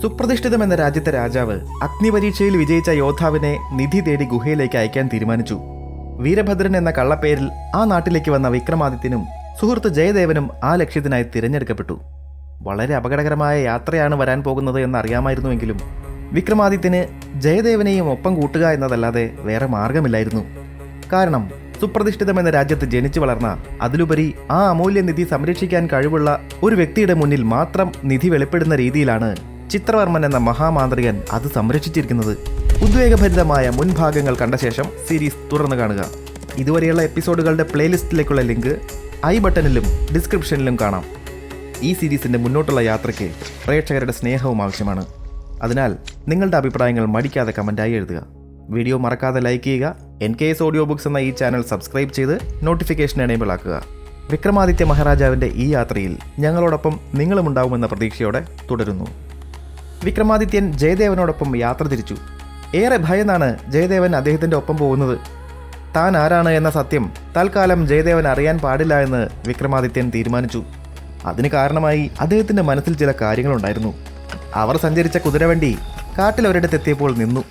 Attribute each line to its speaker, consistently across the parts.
Speaker 1: സുപ്രതിഷ്ഠിതം എന്ന രാജ്യത്തെ രാജാവ് അഗ്നിപരീക്ഷയിൽ വിജയിച്ച യോദ്ധാവിനെ നിധി തേടി ഗുഹയിലേക്ക് അയക്കാൻ തീരുമാനിച്ചു. വീരഭദ്രൻ എന്ന കള്ളപ്പേരിൽ ആ നാട്ടിലേക്ക് വന്ന വിക്രമാദിത്യനും സുഹൃത്ത് ജയദേവനും ആ ലക്ഷ്യത്തിനായി തിരഞ്ഞെടുക്കപ്പെട്ടു. വളരെ അപകടകരമായ യാത്രയാണ് വരാൻ പോകുന്നത് എന്നറിയാമായിരുന്നുവെങ്കിലും വിക്രമാദിത്യന് ജയദേവനെയും ഒപ്പം കൂട്ടുക എന്നതല്ലാതെ വേറെ മാർഗമില്ലായിരുന്നു. കാരണം സുപ്രതിഷ്ഠിതം എന്ന രാജ്യത്ത് ജനിച്ചു വളർന്ന അതിലുപരി ആ അമൂല്യ നിധി സംരക്ഷിക്കാൻ കഴിവുള്ള ഒരു വ്യക്തിയുടെ മുന്നിൽ മാത്രം നിധി വെളിപ്പെടുന്ന രീതിയിലാണ് ചിത്രവർമ്മൻ എന്ന മഹാമാന്ത്രികൻ അത് സംരക്ഷിച്ചിരിക്കുന്നത്. ഉദ്വേഗഭരിതമായ മുൻഭാഗങ്ങൾ കണ്ട ശേഷം സീരീസ് തുറന്നു കാണുക. ഇതുവരെയുള്ള എപ്പിസോഡുകളുടെ പ്ലേലിസ്റ്റിലേക്കുള്ള ലിങ്ക് ഐ ബട്ടണിലും ഡിസ്ക്രിപ്ഷനിലും കാണാം. ഈ സീരീസിന്റെ മുന്നോട്ടുള്ള യാത്രയ്ക്ക് പ്രേക്ഷകരുടെ സ്നേഹവും ആവശ്യമാണ്. അതിനാൽ നിങ്ങളുടെ അഭിപ്രായങ്ങൾ മടിക്കാതെ കമന്റായി എഴുതുക. വീഡിയോ മറക്കാതെ ലൈക്ക് ചെയ്യുക. N K S audio books എന്ന ഈ ചാനൽ സബ്സ്ക്രൈബ് ചെയ്ത് നോട്ടിഫിക്കേഷൻ എനേബിൾ ആക്കുക. വിക്രമാദിത്യ മഹാരാജാവിന്റെ ഈ യാത്രയിൽ ഞങ്ങളോടൊപ്പം നിങ്ങളുമുണ്ടാവുമെന്ന പ്രതീക്ഷയോടെ തുടരുന്നു. വിക്രമാദിത്യൻ ജയദേവനോടൊപ്പം യാത്ര തിരിച്ചു. ഏറെ ഭയന്നാണ് ജയദേവൻ അദ്ദേഹത്തിന്റെ ഒപ്പം പോകുന്നത്. താൻ ആരാണ് എന്ന സത്യം തൽക്കാലം ജയദേവൻ അറിയാൻ പാടില്ല എന്ന് വിക്രമാദിത്യൻ തീരുമാനിച്ചു. അതിന് കാരണമായി അദ്ദേഹത്തിന്റെ മനസ്സിൽ ചില കാര്യങ്ങളുണ്ടായിരുന്നു. അവർ സഞ്ചരിച്ച കുതിരവണ്ടി കാട്ടിലൊരിടത്തെത്തിയപ്പോൾ നിന്നു.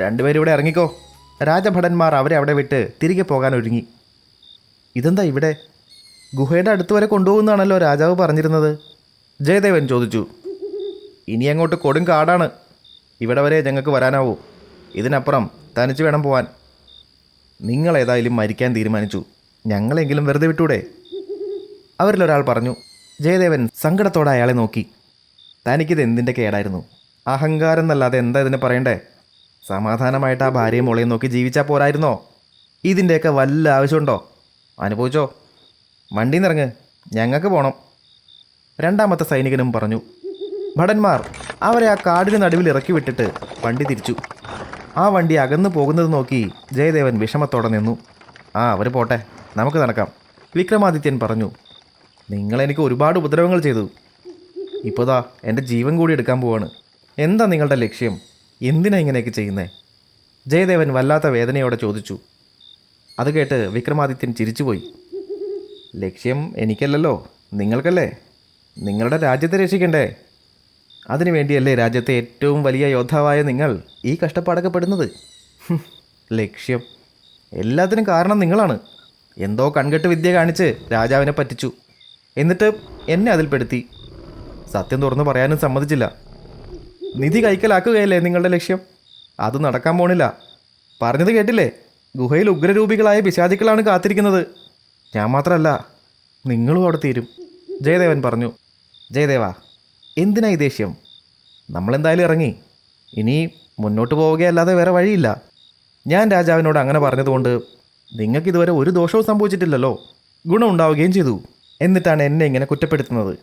Speaker 1: രണ്ടുപേരും ഇവിടെ ഇറങ്ങിക്കോ. രാജഭടന്മാർ അവരെ അവിടെ വിട്ട് തിരികെ പോകാൻ ഒരുങ്ങി. ഇതെന്താ ഇവിടെ? ഗുഹയുടെ അടുത്ത് വരെ കൊണ്ടുപോകുന്നാണല്ലോ രാജാവ് പറഞ്ഞിരുന്നത്. ജയദേവൻ ചോദിച്ചു. ഇനി അങ്ങോട്ട് കൊടും കാടാണ്. ഇവിടെ വരെ ഞങ്ങൾക്ക് വരാനാവൂ. ഇതിനപ്പുറം തനിച്ച് വേണം പോവാൻ. നിങ്ങൾ ഏതായാലും മരിക്കാൻ തീരുമാനിച്ചു. ഞങ്ങളെങ്കിലും വെറുതെ വിട്ടൂടെ? അവരിലൊരാൾ പറഞ്ഞു ജയദേവൻ സങ്കടത്തോടെ അയാളെ നോക്കി. തനിക്കിത് എന്തിന്റെ കേടായിരുന്നു? അഹങ്കാരം എന്നല്ലാതെ എന്താ ഇതിനെ പറയണ്ടേ? സമാധാനമായിട്ട് ആ ഭാര്യയും മോളെയും നോക്കി ജീവിച്ചാൽ പോരായിരുന്നോ? ഇതിന്റെയൊക്കെ വല്ല ആവശ്യമുണ്ടോ? അനുഭവിച്ചോ? വണ്ടിയിൽ നിന്നിറങ്ങ് ഞങ്ങൾക്ക് പോകണം രണ്ടാമത്തെ സൈനികനും പറഞ്ഞു ഭടന്മാർ അവരെ ആ കാടിന് നടുവിൽ ഇറക്കി വിട്ടിട്ട് വണ്ടി തിരിച്ചു. ആ വണ്ടി അകന്നു പോകുന്നത് നോക്കി ജയദേവൻ വിഷമത്തോടെ നിന്നു. ആ അവർ പോട്ടെ നമുക്ക് നടക്കാം. വിക്രമാദിത്യൻ പറഞ്ഞു നിങ്ങളെനിക്ക് ഒരുപാട് ഉപദ്രവങ്ങൾ ചെയ്തു. ഇപ്പോതാ എന്റെ ജീവൻ കൂടി എടുക്കാൻ പോവാണ്. എന്താ നിങ്ങളുടെ ലക്ഷ്യം? എന്തിനാ ഇങ്ങനെയൊക്കെ ചെയ്യുന്നേ? ജയദേവൻ വല്ലാത്ത വേദനയോടെ ചോദിച്ചു. അത് കേട്ട് വിക്രമാദിത്യൻ ചിരിച്ചുപോയി. ലക്ഷ്യം എനിക്കല്ലല്ലോ നിങ്ങൾക്കല്ലേ? നിങ്ങളുടെ രാജ്യത്തെ രക്ഷിക്കണ്ടേ? അതിനു വേണ്ടിയല്ലേ രാജ്യത്തെ ഏറ്റവും വലിയ യോദ്ധാവായ നിങ്ങൾ ഈ കഷ്ടപ്പാടൊക്കെ പെടുന്നത് ലക്ഷ്യം. എല്ലാത്തിനും കാരണം നിങ്ങളാണ്. എന്തോ കൺകെട്ട് വിദ്യ കാണിച്ച് രാജാവിനെ പറ്റിച്ചു. എന്നിട്ട് എന്നെ അതിൽപ്പെടുത്തി. സത്യം തുറന്നു പറയാനും സമ്മതിച്ചില്ല. നിധി കൈക്കലാക്കുകയല്ലേ നിങ്ങളുടെ ലക്ഷ്യം? അത് നടക്കാൻ പോണില്ല. പറഞ്ഞത് കേട്ടില്ലേ? ഗുഹയിൽ ഉഗ്രരൂപികളായ പിശാചുക്കളാണ് കാത്തിരിക്കുന്നത്. ഞാൻ മാത്രമല്ല നിങ്ങളും അവിടെ തീരും. ജയദേവൻ പറഞ്ഞു. ജയദേവ എന്തിനാ ഈ ദേഷ്യം? നമ്മളെന്തായാലും ഇറങ്ങി. ഇനി മുന്നോട്ട് പോവുകയല്ലാതെ വേറെ വഴിയില്ല. ഞാൻ രാജാവിനോട് അങ്ങനെ പറഞ്ഞതുകൊണ്ട് നിങ്ങൾക്ക് ഇതുവരെ ഒരു ദോഷവും സംഭവിച്ചിട്ടില്ലല്ലോ. ഗുണം ഉണ്ടാവുകയും ചെയ്തു. എന്നിട്ടാണ് എന്നെ ഇങ്ങനെ കുറ്റപ്പെടുത്തുന്നത്.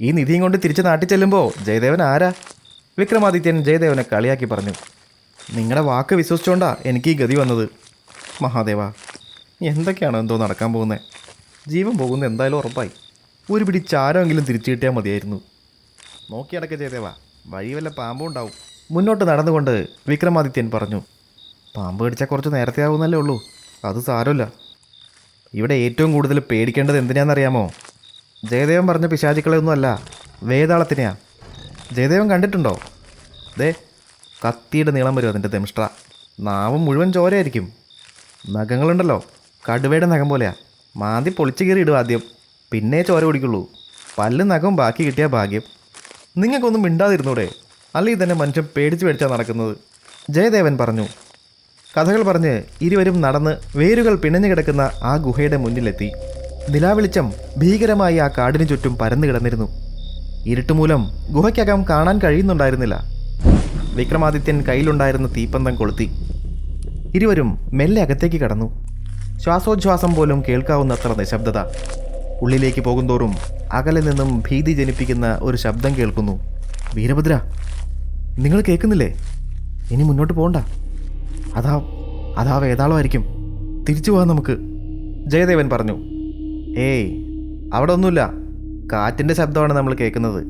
Speaker 1: ഈ നിധിയും കൊണ്ട് തിരിച്ച് നാട്ടിൽ ചെല്ലുമ്പോൾ ജയദേവൻ ആരാ? വിക്രമാദിത്യൻ ജയദേവനെ കളിയാക്കി പറഞ്ഞു. നിങ്ങളുടെ വാക്ക് വിശ്വസിച്ചുകൊണ്ടാ എനിക്ക് ഈ ഗതി വന്നത്. മഹാദേവ എന്തൊക്കെയാണോ എന്തോ നടക്കാൻ പോകുന്നത് ജീവൻ പോകുന്നത് എന്തായാലും ഉറപ്പായി. ഒരു പിടി ചാരമെങ്കിലും തിരിച്ചു കിട്ടിയാൽ മതിയായിരുന്നു. നോക്കിയടക്ക ചെയ്തേവാ വഴി വല്ല പാമ്പും ഉണ്ടാവും. മുന്നോട്ട് നടന്നുകൊണ്ട് വിക്രമാദിത്യൻ പറഞ്ഞു പാമ്പ് കടിച്ചാൽ കുറച്ച് നേരത്തെ ആവുന്നല്ലേ ഉള്ളൂ. അത് സാരമില്ല. ഇവിടെ ഏറ്റവും കൂടുതൽ പേടിക്കേണ്ടത് എന്തിനാണെന്നറിയാമോ ജയദേവൻ പറഞ്ഞ പിശാചിക്കളെ ഒന്നുമല്ല വേതാളത്തിനെയാ ജയദേവൻ കണ്ടിട്ടുണ്ടോ? ദേ കത്തിയുടെ നീളം വരും അതിന്റെ ദംഷ്ട്ര. നാവും മുഴുവൻ ചോരയായിരിക്കും. നഖങ്ങളുണ്ടല്ലോ കടുവയുടെ നഖം പോലെയാ. മാന്തി പൊളിച്ചു കീറി ഇടും ആദ്യം. പിന്നെ ചോര കുടിക്കുള്ളൂ. പല്ല് നഖവും ബാക്കി കിട്ടിയ ഭാഗ്യം. നിങ്ങൾക്കൊന്നും മിണ്ടാതിരുന്നൂടെ. അല്ലെങ്കിൽ തന്നെ മനുഷ്യൻ പേടിച്ച് പേടിച്ചാണ് നടക്കുന്നത്. ജയദേവൻ പറഞ്ഞു കഥകൾ പറഞ്ഞ് ഇരുവരും നടന്ന് വേരുകൾ പിണഞ്ഞു കിടക്കുന്ന ആ ഗുഹയുടെ മുന്നിലെത്തി. നിലാവെളിച്ചം ഭീകരമായി ആ കാടിനു ചുറ്റും പരന്നു കിടന്നിരുന്നു. ഇരുട്ടുമൂലം ഗുഹയ്ക്കകം കാണാൻ കഴിയുന്നുണ്ടായിരുന്നില്ല. വിക്രമാദിത്യൻ കയ്യിലുണ്ടായിരുന്ന തീപ്പന്തം കൊളുത്തി. ഇരുവരും മെല്ലെ അകത്തേക്ക് കടന്നു. ശ്വാസോച്ഛ്വാസം പോലും കേൾക്കാവുന്നത്ര നിശബ്ദത. ഉള്ളിലേക്ക് പോകുന്തോറും അകലെ നിന്നും ഭീതി ജനിപ്പിക്കുന്ന ഒരു ശബ്ദം കേൾക്കുന്നു. വീരഭദ്ര നിങ്ങൾ കേൾക്കുന്നില്ലേ? ഇനി മുന്നോട്ട് പോകണ്ട. അതാ അതാ വേതാളമായിരിക്കും. തിരിച്ചു പോകാം നമുക്ക്. ജയദേവൻ പറഞ്ഞു ഏയ് അവിടെ ഒന്നുമില്ല. കാറ്റിന്റെ ശബ്ദമാണ് നമ്മൾ കേൾക്കുന്നത്.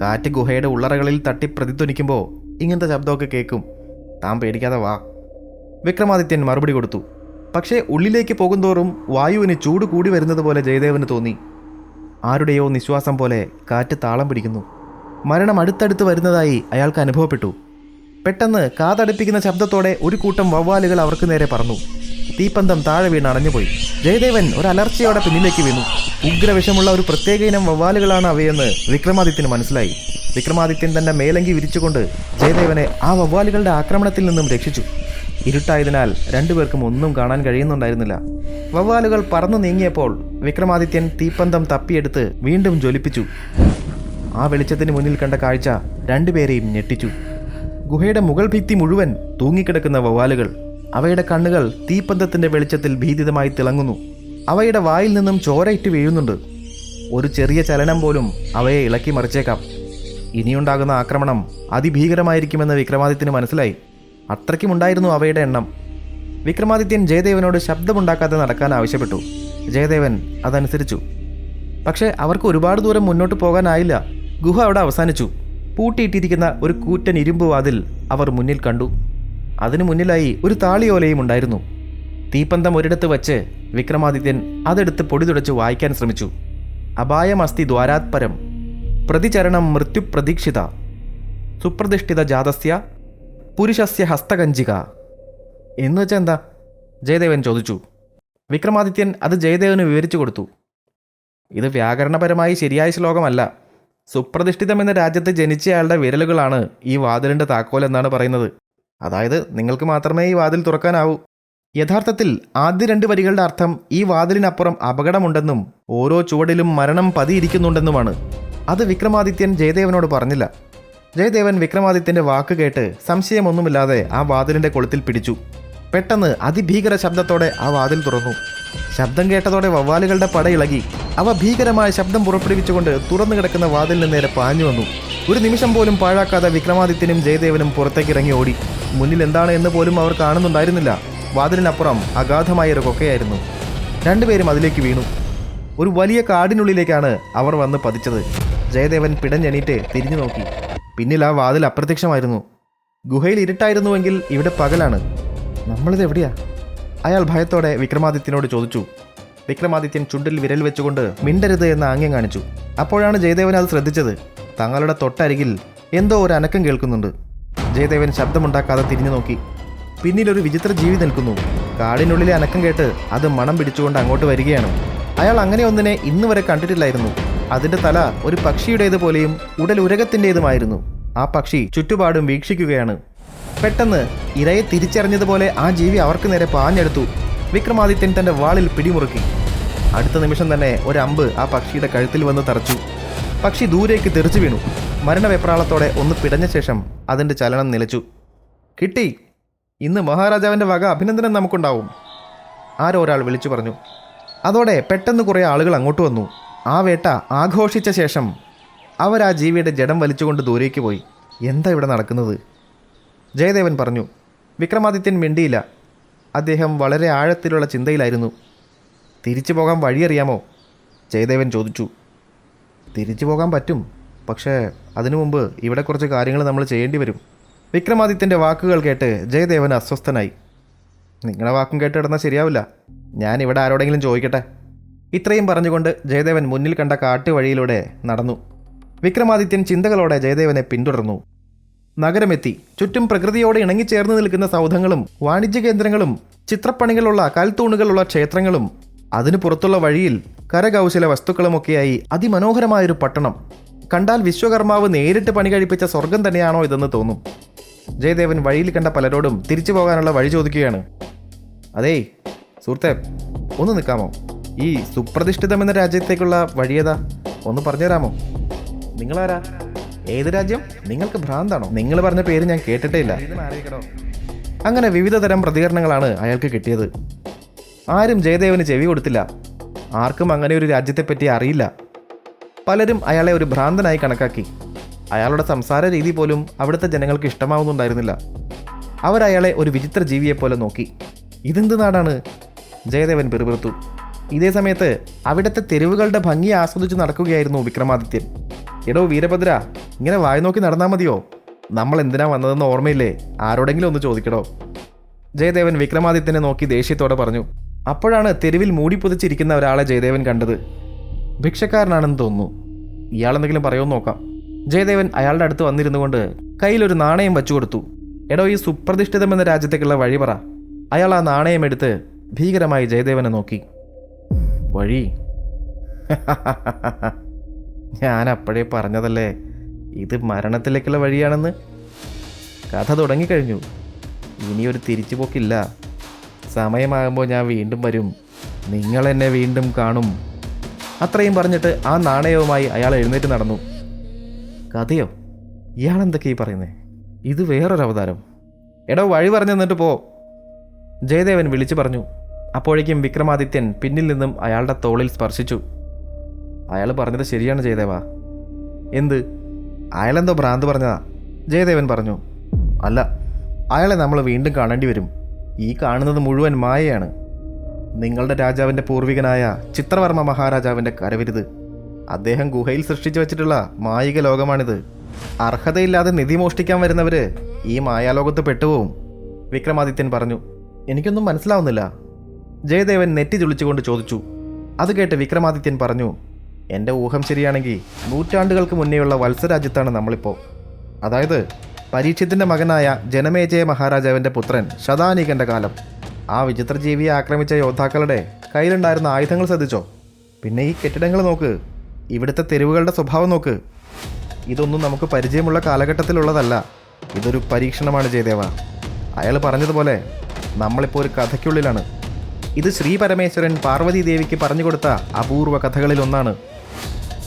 Speaker 1: കാറ്റ് ഗുഹയുടെ ഉള്ളറകളിൽ തട്ടി പ്രതിധ്വനിക്കുമ്പോൾ ഇങ്ങനത്തെ ശബ്ദമൊക്കെ കേൾക്കും. താൻ പേടിക്കാതെ വാ. വിക്രമാദിത്യൻ മറുപടി കൊടുത്തു പക്ഷേ ഉള്ളിലേക്ക് പോകുന്തോറും വായുവിന് ചൂട് കൂടി വരുന്നത് പോലെ ജയദേവന് തോന്നി. ആരുടെയോ നിശ്വാസം പോലെ കാറ്റ് താളം പിടിക്കുന്നു. മരണം അടുത്തടുത്ത് വരുന്നതായി അയാൾക്ക് അനുഭവപ്പെട്ടു. പെട്ടെന്ന് കാതടുപ്പിക്കുന്ന ശബ്ദത്തോടെ ഒരു കൂട്ടം വവ്വാലുകൾ അവർക്ക് നേരെ പറന്നു. തീപ്പന്തം താഴെ വീണ് അടഞ്ഞുപോയി ജയദേവൻ ഒരു അലർച്ചയോടെ പിന്നിലേക്ക് വീണു. ഉഗ്രവിഷമുള്ള ഒരു പ്രത്യേക ഇനം വവ്വാലുകളാണ് അവയെന്ന് വിക്രമാദിത്യന് മനസ്സിലായി. വിക്രമാദിത്യൻ തന്റെ മേലങ്കി വിരിച്ചുകൊണ്ട് ജയദേവനെ ആ വവ്വാലുകളുടെ ആക്രമണത്തിൽ നിന്നും രക്ഷിച്ചു. ഇരുട്ടായതിനാൽ രണ്ടുപേർക്കും ഒന്നും കാണാൻ കഴിയുന്നുണ്ടായിരുന്നില്ല. വവ്വാലുകൾ പറന്നു നീങ്ങിയപ്പോൾ വിക്രമാദിത്യൻ തീപ്പന്തം തപ്പിയെടുത്ത് വീണ്ടും ജ്വലിപ്പിച്ചു. ആ വെളിച്ചത്തിന് മുന്നിൽ കണ്ട കാഴ്ച രണ്ടുപേരെയും ഞെട്ടിച്ചു. ഗുഹയുടെ മുകൾ ഭിത്തി മുഴുവൻ തൂങ്ങിക്കിടക്കുന്ന വവ്വാലുകൾ. അവയുടെ കണ്ണുകൾ തീപ്പന്തത്തിന്റെ വെളിച്ചത്തിൽ ഭീതിതമായി തിളങ്ങുന്നു. അവയുടെ വായിൽ നിന്നും ചോരയിട്ട് വീഴുന്നുണ്ട്. ഒരു ചെറിയ ചലനം പോലും അവയെ ഇളക്കി മറിച്ചേക്കാം. ഇനിയുണ്ടാകുന്ന ആക്രമണം അതിഭീകരമായിരിക്കുമെന്ന് വിക്രമാദിത്യന് മനസ്സിലായി. അത്രയ്ക്കുമുണ്ടായിരുന്നു അവയുടെ എണ്ണം. വിക്രമാദിത്യൻ ജയദേവനോട് ശബ്ദമുണ്ടാക്കാതെ നടക്കാൻ ആവശ്യപ്പെട്ടു. ജയദേവൻ അതനുസരിച്ചു. പക്ഷേ അവർക്ക് ഒരുപാട് ദൂരം മുന്നോട്ട് പോകാനായില്ല. ഗുഹ അവിടെ അവസാനിച്ചു. പൂട്ടിയിട്ടിരിക്കുന്ന ഒരു കൂറ്റൻ ഇരുമ്പ് വാതിൽ അവർ മുന്നിൽ കണ്ടു. അതിനു മുന്നിലായി ഒരു താളിയോലയും ഉണ്ടായിരുന്നു. തീപ്പന്തം ഒരിടത്ത് വച്ച് വിക്രമാദിത്യൻ അതെടുത്ത് പൊടി തുടച്ച് വായിക്കാൻ ശ്രമിച്ചു. അപായമസ്തി ദ്വാരാത്പരം. പ്രതിചരണം മൃത്യുപ്രതീക്ഷിത. സുപ്രതിഷ്ഠിത ജാതസ്യ പുരുഷസ്യ ഹസ്തകഞ്ചിക. എന്ന് വെച്ചാൽ എന്താ? ജയദേവൻ ചോദിച്ചു. വിക്രമാദിത്യൻ അത് ജയദേവന് വിവരിച്ചു കൊടുത്തു. ഇത് വ്യാകരണപരമായി ശരിയായ ശ്ലോകമല്ല. സുപ്രതിഷ്ഠിതം എന്ന രാജ്യത്ത് ജനിച്ചയാളുടെ വിരലുകളാണ് ഈ വാതിലിന്റെ താക്കോൽ എന്നാണ് പറയുന്നത്. അതായത് നിങ്ങൾക്ക് മാത്രമേ ഈ വാതിൽ തുറക്കാനാവൂ. യഥാർത്ഥത്തിൽ ആദ്യ രണ്ട് വരികളുടെ അർത്ഥം ഈ വാതിലിനപ്പുറം അപകടമുണ്ടെന്നും ഓരോ ചുവടിലും മരണം പതിയിരിക്കുന്നുണ്ടെന്നുമാണ്. അത് വിക്രമാദിത്യൻ ജയദേവനോട് പറഞ്ഞില്ല. ജയദേവൻ വിക്രമാദിത്യന്റെ വാക്ക് കേട്ട് സംശയമൊന്നുമില്ലാതെ ആ വാതിലിന്റെ കൊളുത്തിൽ പിടിച്ചു. പെട്ടെന്ന് അതിഭീകര ശബ്ദത്തോടെ ആ വാതിൽ തുറന്നു. ശബ്ദം കേട്ടതോടെ വവ്വാലുകളുടെ പട ഇളകി. അവ ഭീകരമായ ശബ്ദം പുറപ്പെടുവിച്ചുകൊണ്ട് തുറന്നു കിടക്കുന്ന വാതിലിന് നേരെ പാഞ്ഞു വന്നു. ഒരു നിമിഷം പോലും പാഴാക്കാതെ വിക്രമാദിത്യനും ജയദേവനും പുറത്തേക്ക് ഇറങ്ങി ഓടി. മുന്നിൽ എന്താണ് എന്ന് പോലും അവർ കാണുന്നുണ്ടായിരുന്നില്ല. വാതിലിനപ്പുറം അഗാധമായ ഒരു കൊക്കയായിരുന്നു. രണ്ടുപേരും അതിലേക്ക് വീണു. ഒരു വലിയ കാടിനുള്ളിലേക്കാണ് അവർ വന്ന് പതിച്ചത്. ജയദേവൻ പിടഞ്ഞെണീറ്റ് തിരിഞ്ഞു നോക്കി പിന്നിൽ ആ വാതിൽ അപ്രത്യക്ഷമായിരുന്നു. ഗുഹയിൽ ഇരുട്ടായിരുന്നുവെങ്കിൽ ഇവിടെ പകലാണ്. നമ്മളിത് എവിടെയാ? അയാൾ ഭയത്തോടെ വിക്രമാദിത്യനോട് ചോദിച്ചു. വിക്രമാദിത്യൻ ചുണ്ടിൽ വിരൽ വെച്ചുകൊണ്ട് മിണ്ടരുത് എന്ന ആംഗ്യം കാണിച്ചു. അപ്പോഴാണ് ജയദേവൻ അത് ശ്രദ്ധിച്ചത്. തങ്ങളുടെ തൊട്ടരികിൽ എന്തോ ഒരു അനക്കം കേൾക്കുന്നുണ്ട്. ജയദേവൻ ശബ്ദമുണ്ടാക്കാതെ തിരിഞ്ഞു നോക്കി. പിന്നിലൊരു വിചിത്ര ജീവി നിൽക്കുന്നു. കാടിനുള്ളിലെ അനക്കം കേട്ട് അത് മണം പിടിച്ചുകൊണ്ട് അങ്ങോട്ട് വരികയാണ്. അയാൾ അങ്ങനെ ഒന്നിനെ ഇന്ന് വരെ കണ്ടിട്ടില്ലായിരുന്നു. അതിന്റെ തല ഒരു പക്ഷിയുടേതുപോലെയും ഉടൽ ഉരകത്തിന്റെതുമായിരുന്നു. ആ പക്ഷി ചുറ്റുപാടും വീക്ഷിക്കുകയാണ്. പെട്ടെന്ന് ഇരയെ തിരിച്ചറിഞ്ഞതുപോലെ ആ ജീവി അവർക്ക് നേരെ പാഞ്ഞെടുത്തു. വിക്രമാദിത്യൻ തന്റെ വാളിൽ പിടിമുറുക്കി. അടുത്ത നിമിഷം തന്നെ ഒരു അമ്പ് ആ പക്ഷിയുടെ കഴുത്തിൽ വന്ന് തറച്ചു. പക്ഷി ദൂരേക്ക് തെറിച്ചു വീണു. മരണവെപ്രാളത്തോടെ ഒന്ന് പിടഞ്ഞ ശേഷം അതിന്റെ ചലനം നിലച്ചു. കിട്ടി. ഇന്ന് മഹാരാജാവിന്റെ വക അഭിനന്ദനം നമുക്കുണ്ടാവും ആരോ ഒരാൾ വിളിച്ചു പറഞ്ഞു. അതോടെ പെട്ടെന്ന് കുറേ ആളുകൾ അങ്ങോട്ട് വന്നു. ആ വേട്ട ആഘോഷിച്ച ശേഷം അവർ ആ ജീവിയുടെ ജഡം വലിച്ചുകൊണ്ട് ദൂരേക്ക് പോയി. എന്താ ഇവിടെ നടക്കുന്നത്? ജയദേവൻ പറഞ്ഞു വിക്രമാദിത്യൻ മിണ്ടിയില്ല. അദ്ദേഹം വളരെ ആഴത്തിലുള്ള ചിന്തയിലായിരുന്നു. തിരിച്ചു പോകാൻ വഴിയറിയാമോ ജയദേവൻ ചോദിച്ചു. തിരിച്ചു പോകാൻ പറ്റും. പക്ഷേ അതിനു മുമ്പ് ഇവിടെ കുറച്ച് കാര്യങ്ങൾ നമ്മൾ ചെയ്യേണ്ടി വരും. വിക്രമാദിത്യന്റെ വാക്കുകൾ കേട്ട് ജയദേവൻ അസ്വസ്ഥനായി. നിങ്ങളുടെ വാക്കും കേട്ട് കിടന്നാൽ ശരിയാവില്ല. ഞാൻ ഇവിടെ ആരോടെങ്കിലും ചോദിക്കട്ടെ? ഇത്രയും പറഞ്ഞുകൊണ്ട് ജയദേവൻ മുന്നിൽ കണ്ട കാട്ടുവഴിയിലൂടെ നടന്നു. വിക്രമാദിത്യൻ ചിന്തകളോടെ ജയദേവനെ പിന്തുടർന്നു. നഗരമെത്തി. ചുറ്റും പ്രകൃതിയോട് ഇണങ്ങിച്ചേർന്ന് നിൽക്കുന്ന സൗധങ്ങളും വാണിജ്യ കേന്ദ്രങ്ങളും ചിത്രപ്പണികളുള്ള കൽത്തൂണുകളുള്ള ക്ഷേത്രങ്ങളും അതിനു പുറത്തുള്ള വഴിയിൽ കരകൗശല വസ്തുക്കളുമൊക്കെയായി അതിമനോഹരമായൊരു പട്ടണം. കണ്ടാൽ വിശ്വകർമാവ് നേരിട്ട് പണി കഴിപ്പിച്ച സ്വർഗം തന്നെയാണോ ഇതെന്ന് തോന്നും. ജയദേവൻ വഴിയിൽ കണ്ട പലരോടും തിരിച്ചു പോകാനുള്ള വഴി ചോദിക്കുകയാണ്. അതേ സുഹൃത്തെ ഒന്ന് നിൽക്കാമോ? ഈ സുപ്രതിഷ്ഠിതം എന്ന രാജ്യത്തേക്കുള്ള വഴിയേതാ? ഒന്ന് പറഞ്ഞുതരാമോ? നിങ്ങളാരാ? ഏത് രാജ്യം? നിങ്ങൾക്ക് ഭ്രാന്താണോ? നിങ്ങൾ പറഞ്ഞ പേര് ഞാൻ കേട്ടിട്ടേ ഇല്ല. അങ്ങനെ വിവിധ തരം പ്രതികരണങ്ങളാണ് അയാൾക്ക് കിട്ടിയത്. ആരും ജയദേവന് ചെവി കൊടുത്തില്ല. ആർക്കും അങ്ങനെ ഒരു രാജ്യത്തെപ്പറ്റി അറിയില്ല. പലരും അയാളെ ഒരു ഭ്രാന്തനായി കണക്കാക്കി. അയാളുടെ സംസാര രീതി പോലും അവിടുത്തെ ജനങ്ങൾക്ക് ഇഷ്ടമാവുന്നുണ്ടായിരുന്നില്ല. അവരയാളെ ഒരു വിചിത്ര ജീവിയെപ്പോലെ നോക്കി. ഇതെന്ത് നാടാണ്? ജയദേവൻ പിറുപിറുത്തു. ഇതേ സമയത്ത് അവിടുത്തെ തെരുവുകളുടെ ഭംഗി ആസ്വദിച്ച് നടക്കുകയായിരുന്നു വിക്രമാദിത്യൻ. എടോ വീരഭദ്ര ഇങ്ങനെ വായി നോക്കി നടന്നാൽ മതിയോ? നമ്മൾ എന്തിനാ വന്നതെന്ന് ഓർമ്മയില്ലേ? ആരോടെങ്കിലും ഒന്ന് ചോദിക്കടോ. ജയദേവൻ വിക്രമാദിത്യനെ നോക്കി ദേഷ്യത്തോടെ പറഞ്ഞു അപ്പോഴാണ് തെരുവിൽ മൂടിപ്പൊതിച്ചിരിക്കുന്ന ഒരാളെ ജയദേവൻ കണ്ടത്. ഭിക്ഷക്കാരനാണെന്ന് തോന്നുന്നു. ഇയാളെന്തെങ്കിലും പറയുമെന്ന് നോക്കാം. ജയദേവൻ അയാളുടെ അടുത്ത് വന്നിരുന്നു കൊണ്ട് കയ്യിലൊരു നാണയം വച്ചു കൊടുത്തു എടോ ഈ സുപ്രതിഷ്ഠിതം എന്ന രാജ്യത്തേക്കുള്ള വഴി പറ അയാൾ ആ നാണയം എടുത്ത് ഭീകരമായി ജയദേവനെ നോക്കി. വഴി? ഞാൻ അപ്പോഴേ പറഞ്ഞതല്ലേ ഇത് മരണത്തിലേക്കുള്ള വഴിയാണെന്ന്? കഥ തുടങ്ങിക്കഴിഞ്ഞു. ഇനിയൊരു തിരിച്ചുപോക്കില്ല. സമയമാകുമ്പോൾ ഞാൻ വീണ്ടും വരും. നിങ്ങൾ എന്നെ വീണ്ടും കാണും. അത്രയും പറഞ്ഞിട്ട് ആ നാണയവുമായി അയാൾ എഴുന്നേറ്റ് നടന്നു. കഥയോ? ഈ പറയുന്നത് ഇത് വേറൊരു അവതാരം എടോ വഴി പറഞ്ഞു തന്നിട്ട് പോ. ജയദേവൻ വിളിച്ചു പറഞ്ഞു. അപ്പോഴേക്കും വിക്രമാദിത്യൻ പിന്നിൽ നിന്നും അയാളുടെ തോളിൽ സ്പർശിച്ചു. അയാൾ പറഞ്ഞത് ശരിയാണ് ജയദേവ. എന്ത്? അയാളെന്തോ ഭ്രാന്ത് പറഞ്ഞതാ? ജയദേവൻ പറഞ്ഞു. അല്ല അയാളെ നമ്മൾ വീണ്ടും കാണേണ്ടി വരും. ഈ കാണുന്നത് മുഴുവൻ മായയാണ്. നിങ്ങളുടെ രാജാവിന്റെ പൂർവികനായ ചിത്രവർമ്മ മഹാരാജാവിന്റെ കരവിരുത്. അദ്ദേഹം ഗുഹയിൽ സൃഷ്ടിച്ചു വെച്ചിട്ടുള്ള മായിക ലോകമാണിത്. അർഹതയില്ലാതെ നിധി മോഷ്ടിക്കാൻ വരുന്നവര് ഈ മായാലോകത്ത് പെട്ടുപോകും വിക്രമാദിത്യൻ പറഞ്ഞു. എനിക്കൊന്നും മനസ്സിലാവുന്നില്ല. ജയദേവൻ നെറ്റി ചുളിച്ചുകൊണ്ട് ചോദിച്ചു. അത് കേട്ട് വിക്രമാദിത്യൻ പറഞ്ഞു എന്റെ ഊഹം ശരിയാണെങ്കിൽ നൂറ്റാണ്ടുകൾക്ക് മുന്നേയുള്ള വത്സരാജ്യത്താണ് നമ്മളിപ്പോൾ അതായത് പരീക്ഷത്തിന്റെ മകനായ ജനമേജയ മഹാരാജാവിന്റെ പുത്രൻ ശതാനീകന്റെ കാലം. ആ വിചിത്രജീവിയെ ആക്രമിച്ച യോദ്ധാക്കളുടെ കയ്യിലുണ്ടായിരുന്ന ആയുധങ്ങൾ ശ്രദ്ധിച്ചോ? പിന്നെ ഈ കെട്ടിടങ്ങൾ നോക്ക്. ഇവിടുത്തെ തെരുവുകളുടെ സ്വഭാവം നോക്ക്. ഇതൊന്നും നമുക്ക് പരിചയമുള്ള കാലഘട്ടത്തിലുള്ളതല്ല. ഇതൊരു പരീക്ഷണമാണ് ജയദേവ. അയാൾ പറഞ്ഞതുപോലെ നമ്മളിപ്പോൾ ഒരു കഥയ്ക്കുള്ളിലാണ്. ഇത് ശ്രീ പരമേശ്വരൻ പാർവതി ദേവിക്ക് പറഞ്ഞു കൊടുത്ത അപൂർവ കഥകളിലൊന്നാണ്.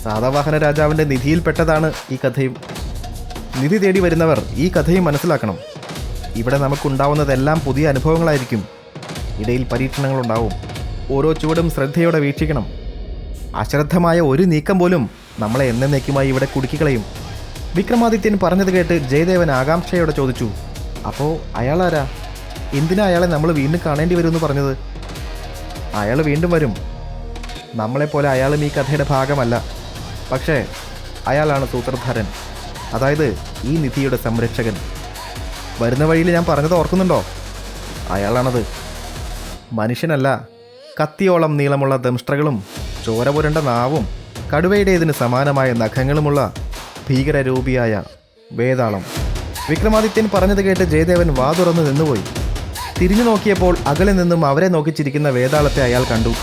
Speaker 1: സാതവാഹന രാജാവിന്റെ നിധിയിൽപ്പെട്ടതാണ് ഈ കഥയും. നിധി തേടി വരുന്നവർ ഈ കഥയും മനസ്സിലാക്കണം. ഇവിടെ നമുക്കുണ്ടാവുന്നതെല്ലാം പുതിയ അനുഭവങ്ങളായിരിക്കും. ഇടയിൽ പരീക്ഷണങ്ങളുണ്ടാവും. ഓരോ ചുവടും ശ്രദ്ധയോടെ വീക്ഷിക്കണം. അശ്രദ്ധമായ ഒരു നീക്കം പോലും നമ്മളെ എന്നേക്കുമായി ഇവിടെ കുടുക്കിക്കളയും വിക്രമാദിത്യൻ പറഞ്ഞത് കേട്ട് ജയദേവൻ ആകാംക്ഷയോടെ ചോദിച്ചു അപ്പോൾ അയാളാരാ? എന്തിനാ അയാളെ നമ്മൾ വീണ്ടും കാണേണ്ടി വരുമെന്ന് പറഞ്ഞത്? അയാൾ വീണ്ടും വരും. നമ്മളെപ്പോലെ അയാളും ഈ കഥയുടെ ഭാഗമല്ല. പക്ഷേ അയാളാണ് സൂത്രധാരൻ. അതായത് ഈ നിധിയുടെ സംരക്ഷകൻ. വരുന്ന വഴിയിൽ ഞാൻ പറഞ്ഞത് ഓർക്കുന്നുണ്ടോ? അയാളാണത്. മനുഷ്യനല്ല. കത്തിയോളം നീളമുള്ള ദംഷ്ട്രകളും ചോര പുരണ്ട നാവും കടുവയുടേതിന് സമാനമായ നഖങ്ങളുമുള്ള ഭീകരരൂപിയായ വേതാളം. വിക്രമാദിത്യൻ പറഞ്ഞത് കേട്ട് ജയദേവൻ വാതുറന്ന് നിന്നുപോയി. തിരിഞ്ഞു നോക്കിയപ്പോൾ അകലെ നിന്നും അവരെ നോക്കിച്ചിരിക്കുന്ന വേതാളത്തെ അയാൾ കണ്ടു.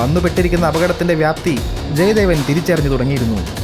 Speaker 1: വന്നുപെട്ടിരിക്കുന്ന അപകടത്തിന്റെ വ്യാപ്തി ജയദേവൻ തിരിച്ചറിഞ്ഞു തുടങ്ങിയിരുന്നു.